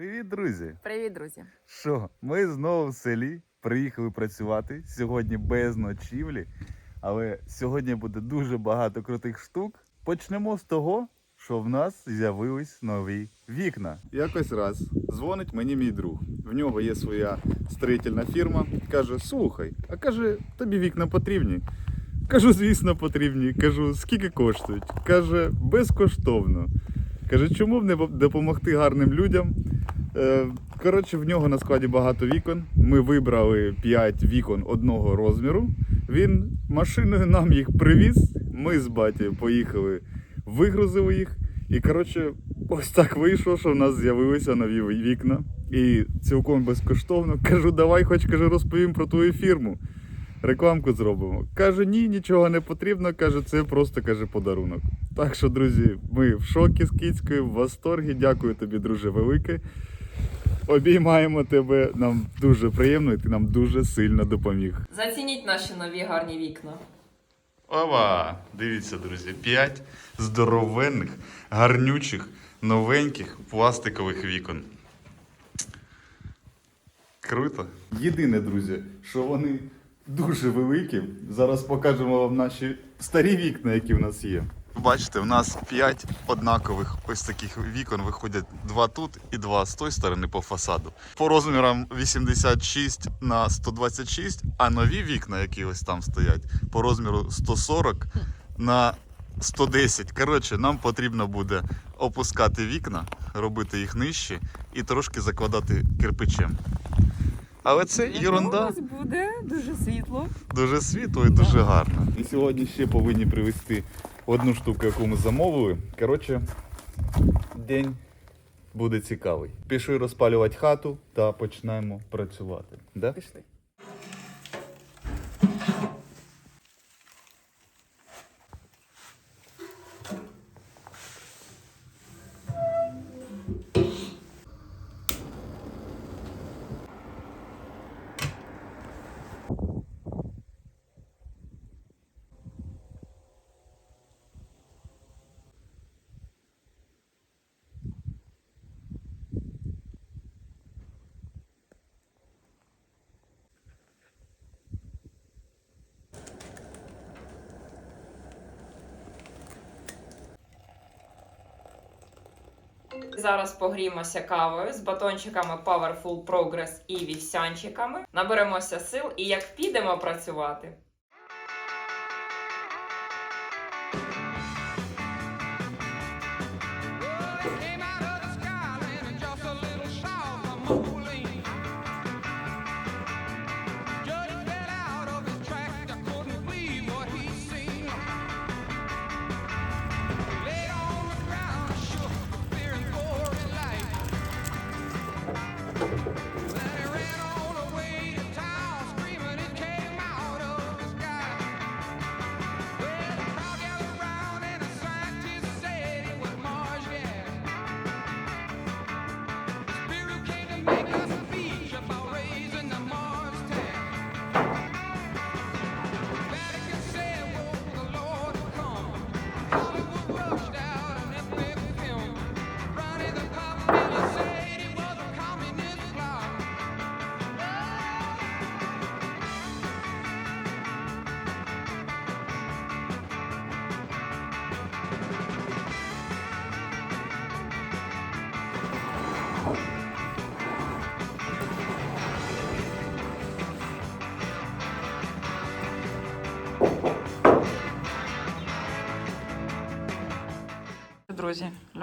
друзі! Привіт, друзі! Що, ми знову в селі приїхали працювати. Сьогодні без ночівлі, але сьогодні буде дуже багато крутих штук. Почнемо з того, що в нас з'явились нові вікна. Якось раз дзвонить мені мій друг. В нього є своя строїтельна фірма. Каже: слухай, а каже, тобі вікна потрібні. Кажу, звісно, потрібні. Кажу, скільки коштують? Каже, безкоштовно. Каже, чому б не допомогти гарним людям? Е, Коротше, в нього на складі багато вікон. Ми вибрали 5 вікон одного розміру. Він машиною нам їх привіз. Ми з батьком поїхали, вигрузили їх. І коротше, ось так вийшло, що в нас з'явилися нові вікна. І цілком безкоштовно. Кажу, давай, хоч каже, розповім про твою фірму. Рекламку зробимо. Каже, ні, нічого не потрібно. Каже, це просто каже подарунок. Так що, друзі, ми в шокі з Кіцькою, в восторгі. Дякую тобі, друже, велике. Обіймаємо тебе. Нам дуже приємно, і ти нам дуже сильно допоміг. Зацініть наші нові гарні вікна. Ова! Дивіться, друзі, п'ять здоровенних, гарнючих, новеньких пластикових вікон. Круто. Єдине, друзі, що вони дуже великі. Зараз покажемо вам наші старі вікна, які в нас є. Бачите, в нас 5 однакових ось таких вікон виходять два тут і два з тої сторони по фасаду. По розмірам 86 на 126, а нові вікна, які ось там стоять, по розміру 140 на 110. Коротше, нам потрібно буде опускати вікна, робити їх нижче і трошки закладати кирпичем. Але це ерунда. нас буде дуже світло. Дуже світло і дуже гарно. І сьогодні ще повинні привезти одну штуку, яку ми замовили. Коротше, день буде цікавий. Пішли розпалювати хату та почнемо працювати. Да? Пішли. Зараз погріємося кавою з батончиками Powerful Progress і вівсянчиками. Наберемося сил і як підемо працювати.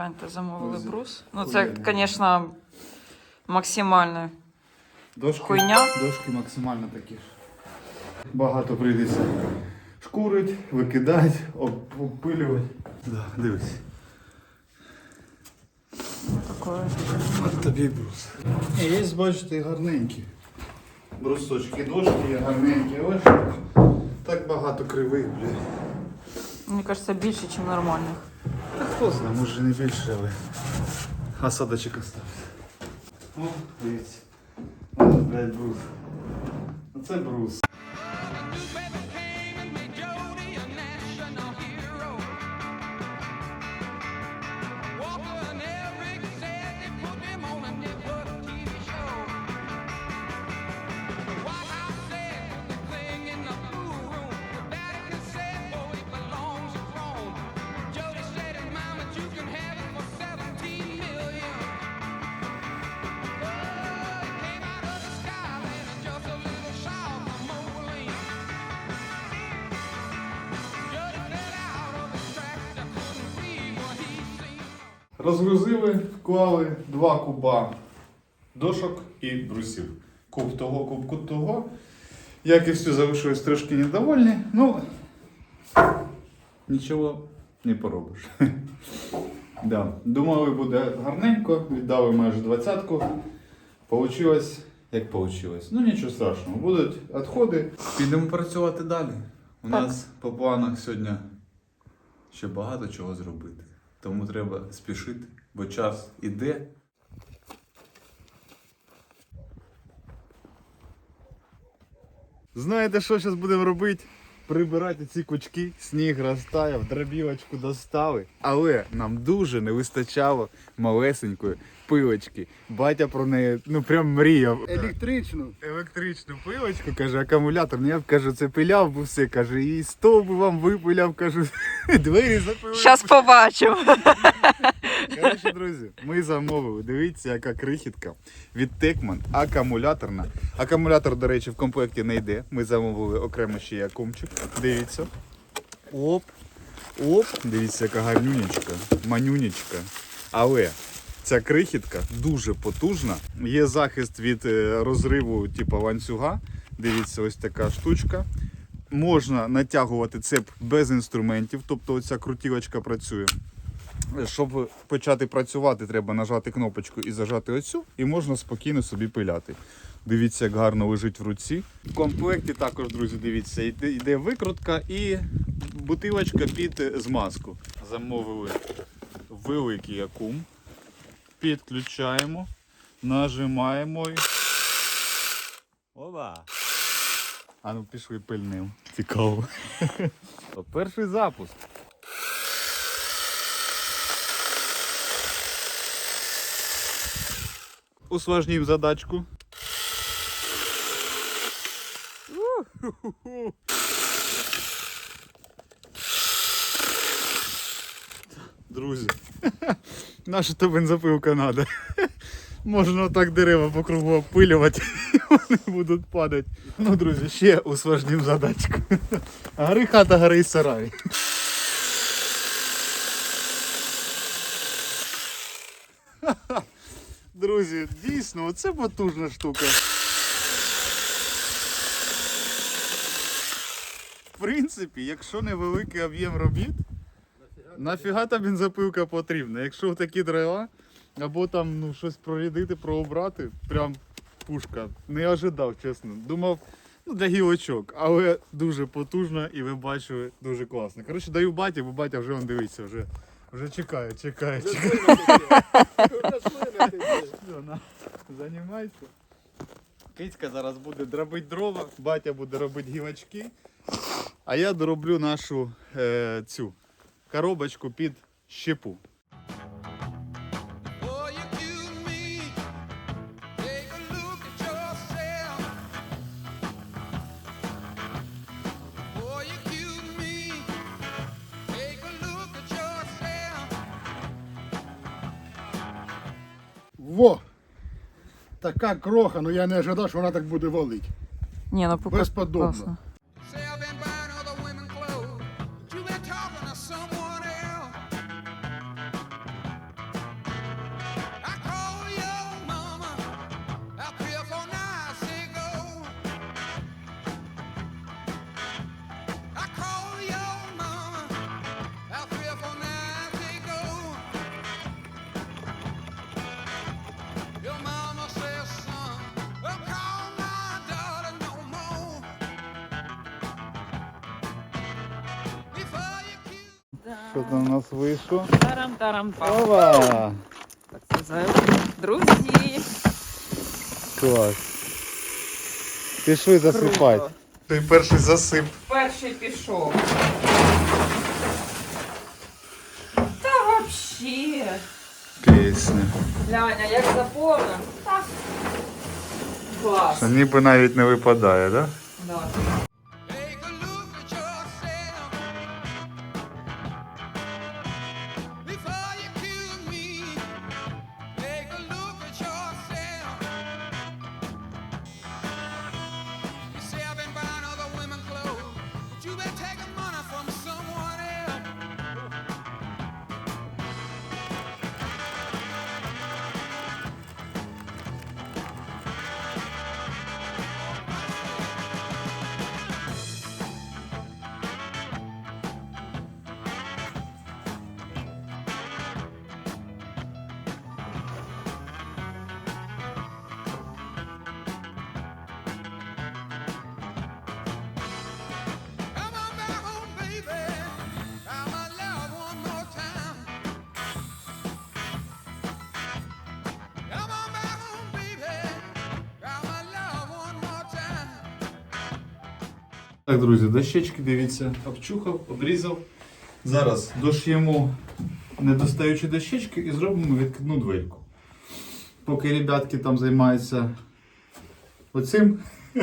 Гляньте, замовили Друзі, брус. Ну, це, хуйня. звісно, максимально. Дошки, Хуйня. дошки максимально такі ж. Багато прийдеться шкурить, викидати, об- обпилювати. Да, дивись. Такое. От тобі брус. І є, бачите, гарненькі. Брусочки, дошки є гарненькі. Ось так багато кривих, блядь. Мені кажеться, більше, ніж нормальних. Та хто знає, може не більше, але осадочок остався. О, дивіться. Ось, блядь, брус. Оце брус. Вклали два куба дошок і брусів. Куб того, кубку того. Як і всі залишились трошки недовольні. Ну, нічого не поробиш. да. Думали, буде гарненько, віддали майже двадцятку. Получилось, як получилось. Ну нічого страшного, будуть відходи. Підемо працювати далі. У Так. нас по планах сьогодні ще багато чого зробити. Тому треба спішити, бо час іде. Знаєте, що зараз будемо робити? Прибирати ці кучки, сніг розтаяв, дробілочку достали. Але нам дуже не вистачало малесенької пилочки. Батя про неї ну прям мріяв. Електричну. Електричну пилочку, каже, акумулятор. Ну, Я б кажу, це пиляв би все, каже, і стовби вам випиляв, кажу, двері запилив. Щас побачимо. Коротше, друзі, ми замовили. Дивіться, яка крихітка від Текман акумуляторна. Акумулятор, до речі, в комплекті не йде. Ми замовили окремо ще й акумчик. Дивіться. Оп. Оп. Дивіться, яка гарнюнечка, манюнечка. Але ця крихітка дуже потужна. Є захист від е, розриву, типу ланцюга. Дивіться, ось така штучка. Можна натягувати цеп без інструментів, тобто оця крутілочка працює. Щоб почати працювати, треба нажати кнопочку і зажати оцю, і можна спокійно собі пиляти. Дивіться, як гарно лежить в руці. В комплекті також, друзі, дивіться, йде, викрутка і бутилочка під змазку. Замовили великий акум. Підключаємо, нажимаємо. і- Ова! А ну пішли пильним. Цікаво. Перший запуск. Усложним задачку. Друзі, наша то бензопилка надо. Можна так дерева по кругу опилювати, і вони будуть падати. Ну, друзі, ще усложним задачку. Гори хата, гори сарай. Друзі, дійсно, це потужна штука. В принципі, якщо невеликий об'єм робіт, нафіга та бензопилка потрібна. Якщо такі дерева, або там ну, щось прорядити, прообрати, прям пушка. Не ожидав, чесно. Думав, ну для гілочок, але дуже потужна і ви бачили, дуже класно. Коротше, даю баті, бо батя вже он дивиться, вже, вже чекаю, чекаю. Все, на, займайся. Кицька зараз буде дробити дрова, батя буде робити гівачки. А я дороблю нашу е, цю коробочку під щепу. Во! Така кроха, ну я не ожидав, що вона так буде валити. Ні, ну Безподобно. класно. Kill у нас вийшло? Тарам-тарам-пам. Ова! Так це за- Друзі. Клас. Пішли засипати. Круто. Той перший засип. Перший пішов. Та вообще. Пісня. Глянь, а як заповнив. Так. Клас. Ніби навіть не випадає, так? Да? Да. Так, друзі, дощечки, дивіться, обчухав, обрізав. Зараз дош'ємо недостаючі дощечки і зробимо відкидну двельку. Поки ребятки там займаються оцим,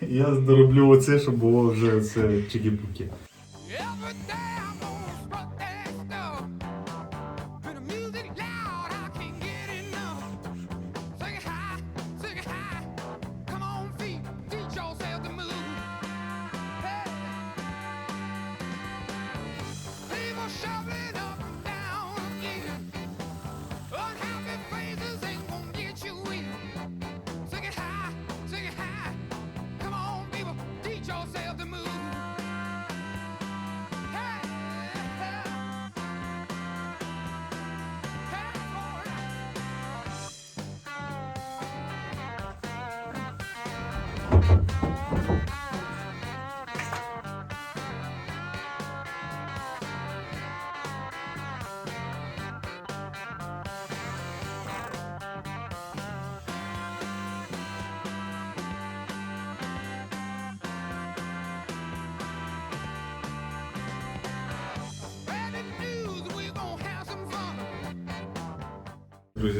я дороблю оце, щоб було вже це чики-пуки.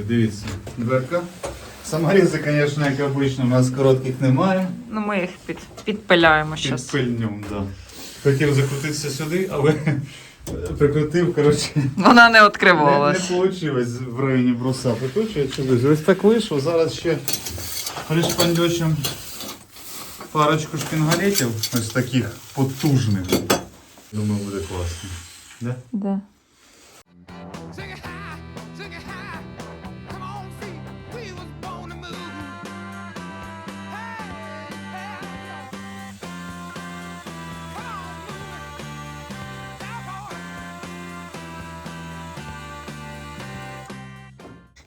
Дивіться, дверка. Саморізи, звісно, як обично, у нас коротких немає. Ну, ми їх під, підпиляємо Під зараз. пильнем, да. Хотів закрутитися сюди, але прикрутив, коротше. Вона не Не, відкривалась. не вийшло в районі бруса. Друзі, Ось так вийшло. Зараз ще пришпандьочим парочку шпінгалетів, ось таких потужних. Думаю, буде класно. Да? Де?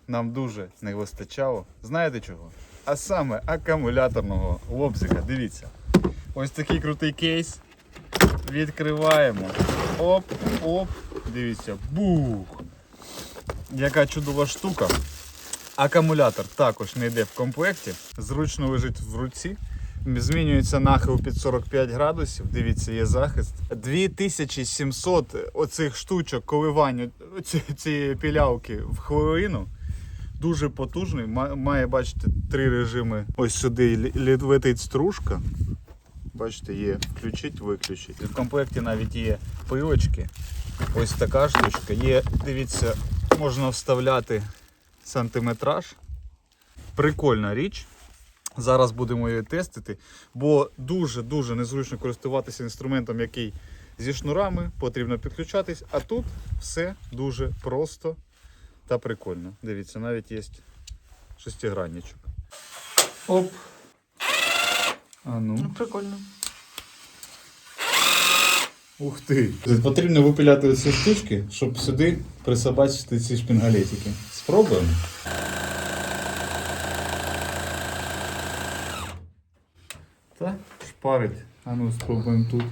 Нам дуже не вистачало. Знаєте чого? А саме акумуляторного лобзика. Дивіться. Ось такий крутий кейс. Відкриваємо. Оп, оп. Дивіться. Бух. Яка чудова штука. Акумулятор також не йде в комплекті. Зручно лежить в руці. Змінюється нахил під 45 градусів. Дивіться, є захист. 2700 оцих штучок коливань ці- цієї пілявки в хвилину. Дуже потужний. Має, бачите, три режими. Ось сюди летить стружка. Бачите, є включить, виключить. В комплекті навіть є пилочки. Ось така штучка. Є, дивіться, можна вставляти сантиметраж. Прикольна річ. Зараз будемо її тестити, бо дуже-дуже незручно користуватися інструментом, який зі шнурами, потрібно підключатись, а тут все дуже просто та прикольно. Дивіться, навіть є шестигранничок. Оп. А ну. Прикольно. Ух ти. Потрібно випиляти ці штучки, щоб сюди присобачити ці шпінгалетики. Спробуємо. Так, шпарить. А ну спробуємо тут.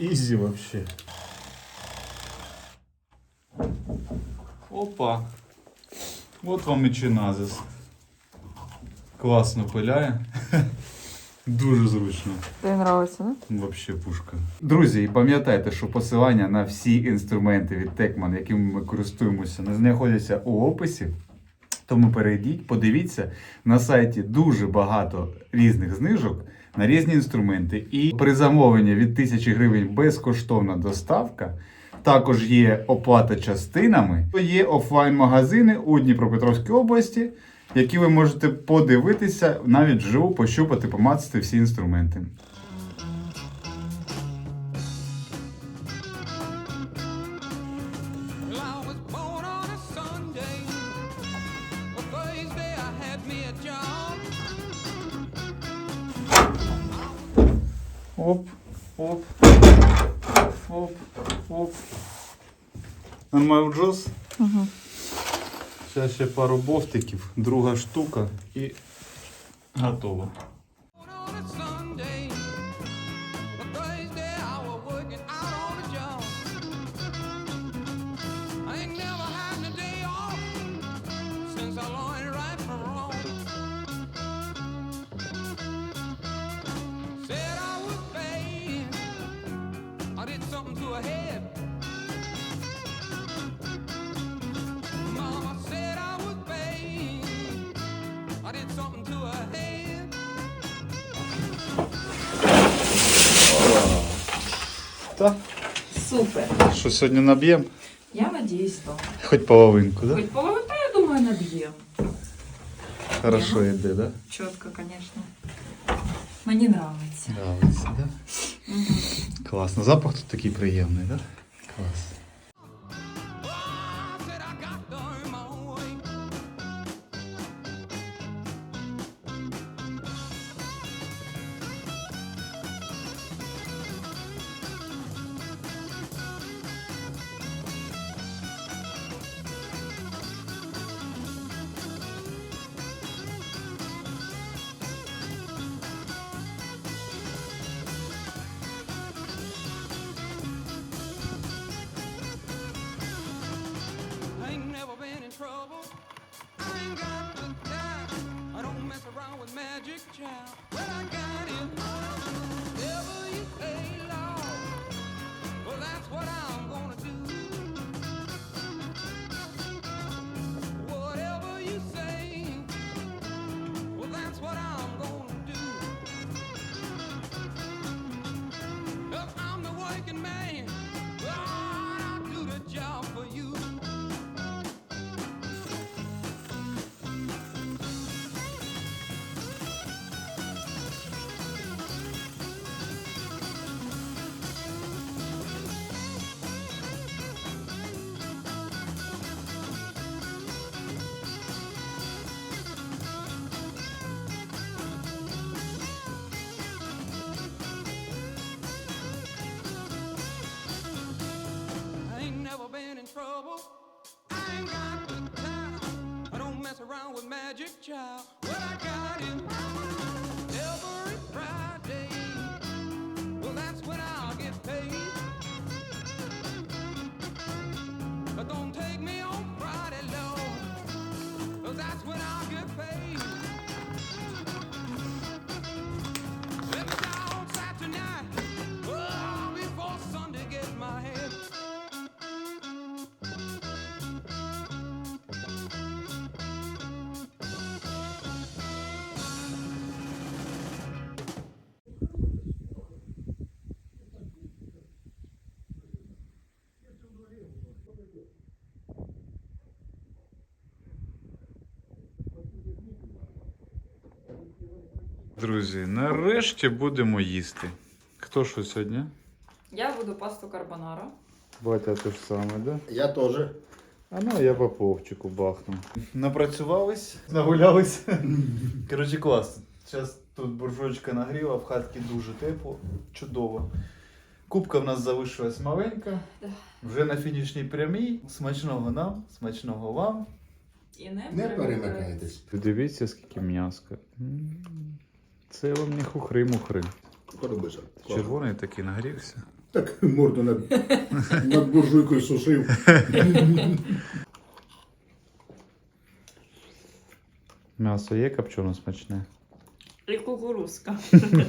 Ізі вообще. Опа. От вам і чиназис. Класно пиляє. Дуже зручно. Тобі подобається, не? Вообще пушка. Друзі, і пам'ятайте, що посилання на всі інструменти від Tekman, якими ми користуємося, не знаходяться у описі. Тому перейдіть, подивіться на сайті дуже багато різних знижок на різні інструменти. І при замовленні від 1000 гривень безкоштовна доставка. Також є оплата частинами. Є офлайн-магазини у Дніпропетровській області, які ви можете подивитися, навіть живу, пощупати, помацати всі інструменти. Оп, оп, оп. Нормально джос. Угу. Зараз ще пару бовтиків, друга штука і готово. Супер. Що сьогодні наб'ємо? Я надіюсь, то. Хоч половинку, да? Хоч половину, та я думаю, наб'ємо. Хорошо йде, да? Чітко, звісно. Мені подобається. Нравиться, да? Угу. Класно. Запах тут такий приємний, да? Trouble. I ain't got the time. I don't mess around with magic child. In trouble. I ain't got the time. I don't mess around with magic child. What I got is Друзі, нарешті будемо їсти. Хто що сьогодні? Я буду пасту карбонара. Батя те ж саме, да? Я теж. А ну я по повчику бахну. Напрацювались, нагулялись. Коротше, класно. Зараз тут буржуйка нагріла, в хатці дуже тепло, чудово. Кубка в нас залишилась маленька. Вже на фінішній прямій. Смачного нам, смачного вам. І не, Не перемикайтесь. Дивіться, скільки м'яска. Це вам не хухри-мухри. Подобається. Червоний такий нагрівся. Так морду над, над буржуйкою сушив. М'ясо є копчено смачне. І кукурузка.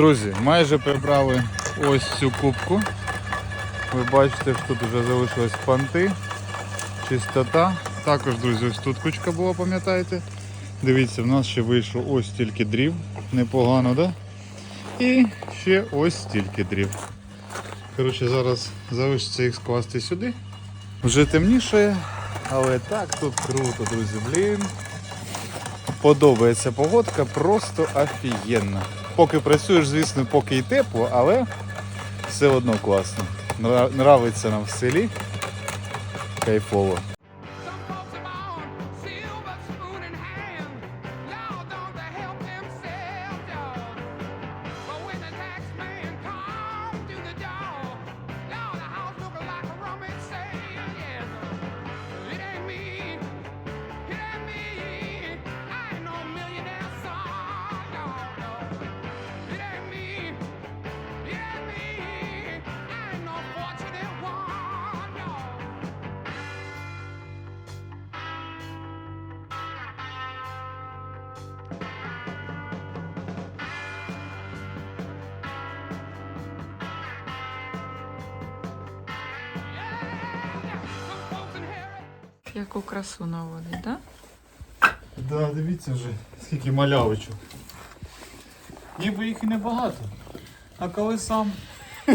Друзі, майже прибрали ось цю кубку. Ви бачите, що тут вже залишились панти, чистота. Також, друзі, ось тут кучка була, пам'ятаєте? Дивіться, в нас ще вийшло ось стільки дрів. Непогано, да? І ще ось стільки дрів. Коротше, зараз залишиться їх скласти сюди. Вже темніше, але так тут круто, друзі. Блін. Подобається погодка, просто офігенна. Поки працюєш, звісно, поки й тепло, але все одно класно. Нравиться нам в селі. Кайфово. Яку красу наводить, так? Да, дивіться вже, скільки малявочок. Ніби їх і небагато. А коли сам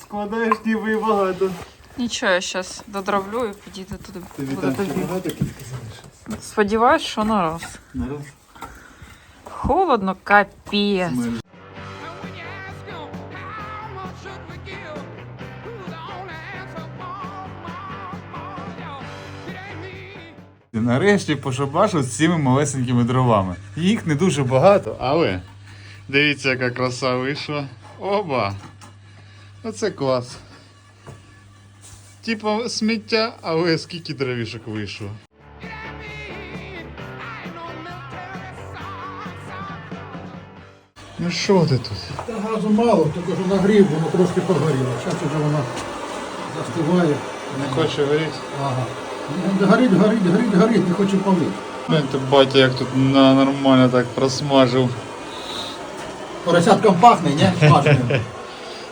складаєш, ніби і багато. Нічого, я зараз додравлю і підійду туди. Там тобі. багато кілька залишилось? Сподіваюсь, що на раз. Нараз. Холодно, капець. Нарешті пошабашу з цими малесенькими дровами. Їх не дуже багато, але дивіться, яка краса вийшла. Оба! Оце клас. Типа сміття, але скільки дровішок вийшло. Ну що ти тут? Та газу мало, тільки що нагрів, воно трошки погоріло. Зараз вже вона застигає. Не хоче горіти? Ага. Горить, горить, горить, горить, не хоче палити. Ти батя як тут на, нормально так просмажив. Поросятком пахне, ні? Смаженим.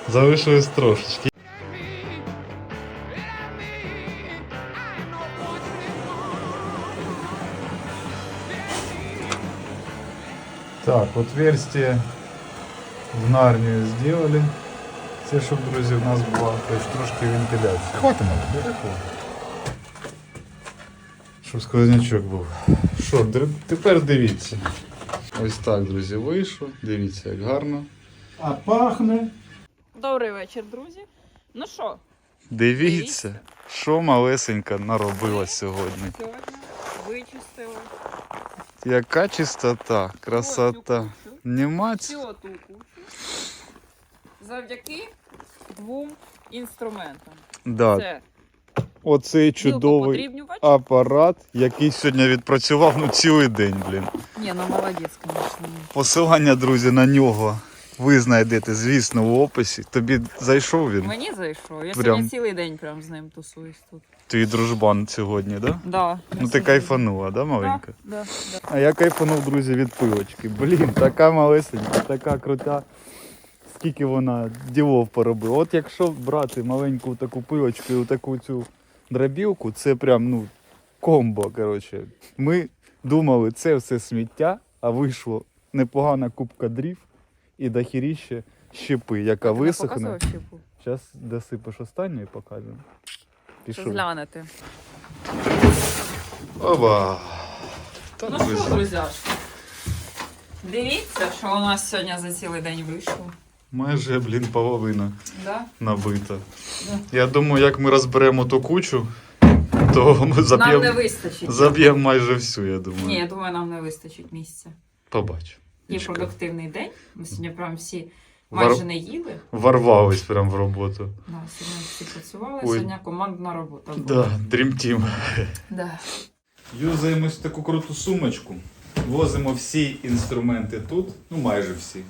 Залишилось трошечки. Так, отверстие в Нарнию сделали. Це щоб, друзі, у нас була хоч трошки вентиляція. Хватимо. Щоб сквознячок був. Що, тепер дивіться. Ось так, друзі, вийшло. Дивіться, як гарно. А пахне. Добрий вечір, друзі. Ну що, Дивіться, що малесенька наробила сьогодні. сьогодні вичистили Яка чистота, красота. Нема кучу завдяки двом інструментам. Да. Це Оцей чудовий подрібнювач. апарат, який сьогодні відпрацював ну, цілий день, блін. Ні, ну молодець, звісно. Посилання, друзі, на нього ви знайдете, звісно, в описі. Тобі зайшов він, Мені зайшов. Я Прям. сьогодні цілий день прям з ним тусуюсь тут. твій дружбан сьогодні, да? Да, Ну ти кайфанула, да, Да, маленька? да, да. А я кайфанув, друзі, від пилочки. Блін, така малесенька, така крута. Скільки вона ділов поробила. От якщо брати маленьку таку пилочку і таку цю дробілку, це прям ну комбо. Коротше. Ми думали, це все сміття, а вийшло непогана кубка дрів і дохіріще щепи, яка висохне. Зараз досипеш останню і покажемо. Пішов. глянете. Оба. Та, Ну друзі. що, друзяшки? Дивіться, що у нас сьогодні за цілий день вийшло. Майже, блін, половина. Да? набита. Да. Я думаю, як ми розберемо ту кучу, то ми Нам не заб'ємо вистачить. заб'ємо майже всю, я думаю. Ні, я думаю, нам не вистачить місця. Побачу. Є продуктивний день. Ми сьогодні прям всі Вар- майже не їли. Ворвались прям в роботу. Да, сьогодні всі працювали, Ой. сьогодні командна робота була. Да, Dream Team. Да. Юзаємось таку круту сумочку. Возимо всі інструменти тут, ну майже всі.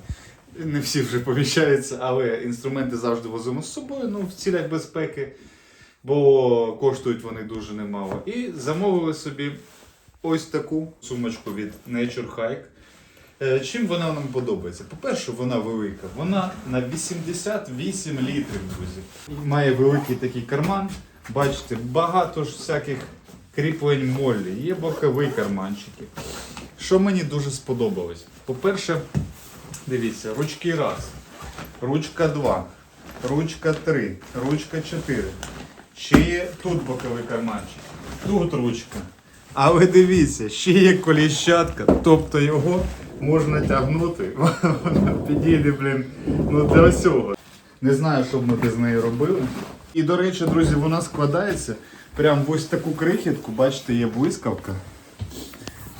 Не всі вже поміщаються, але інструменти завжди возимо з собою, ну в цілях безпеки, бо коштують вони дуже немало. І замовили собі ось таку сумочку від Nature Hike. Е, Чим вона нам подобається? По-перше, вона велика. Вона на 88 літрів, друзі. Має великий такий карман. Бачите, багато ж всяких кріплень моллі, є бокові карманчики. Що мені дуже сподобалось? По-перше, дивіться, ручки раз, ручка два, ручка три, ручка чотири. Ще є тут боковий карманчик, тут ручка. Але дивіться, ще є коліщатка, тобто його можна тягнути. Вона підійде, блін, ну для всього. Не знаю, що б ми без неї робили. І, до речі, друзі, вона складається прям в ось таку крихітку, бачите, є блискавка.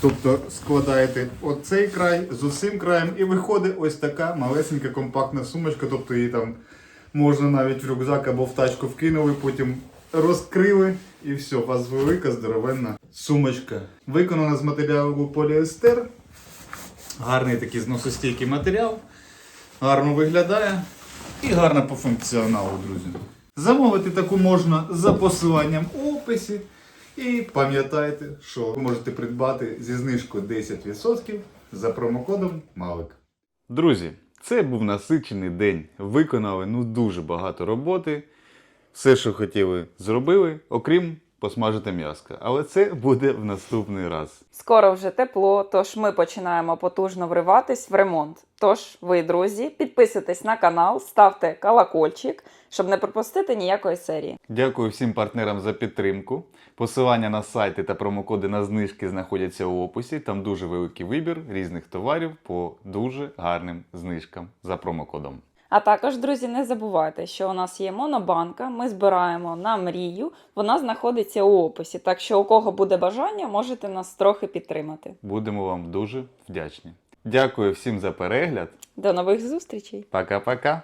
Тобто складаєте оцей край з усім краєм і виходить ось така малесенька компактна сумочка. Тобто її там можна навіть в рюкзак або в тачку вкинули, потім розкрили і все, у вас велика здоровенна сумочка. Виконана з матеріалу поліестер. Гарний такий зносостійкий матеріал. Гарно виглядає і гарно по функціоналу, друзі. Замовити таку можна за посиланням у описі. І пам'ятайте, що ви можете придбати зі знижкою 10% за промокодом Малик. Друзі, це був насичений день. Виконали ну дуже багато роботи. Все, що хотіли, зробили, окрім посмажити м'яско. Але це буде в наступний раз. Скоро вже тепло, тож ми починаємо потужно вриватись в ремонт. Тож ви, друзі, підписуйтесь на канал, ставте колокольчик, щоб не пропустити ніякої серії. Дякую всім партнерам за підтримку. Посилання на сайти та промокоди на знижки знаходяться у описі. Там дуже великий вибір різних товарів по дуже гарним знижкам за промокодом. А також, друзі, не забувайте, що у нас є монобанка. Ми збираємо на мрію. Вона знаходиться у описі. Так що, у кого буде бажання, можете нас трохи підтримати. Будемо вам дуже вдячні. Дякую всім за перегляд. До нових зустрічей! Пока-пока.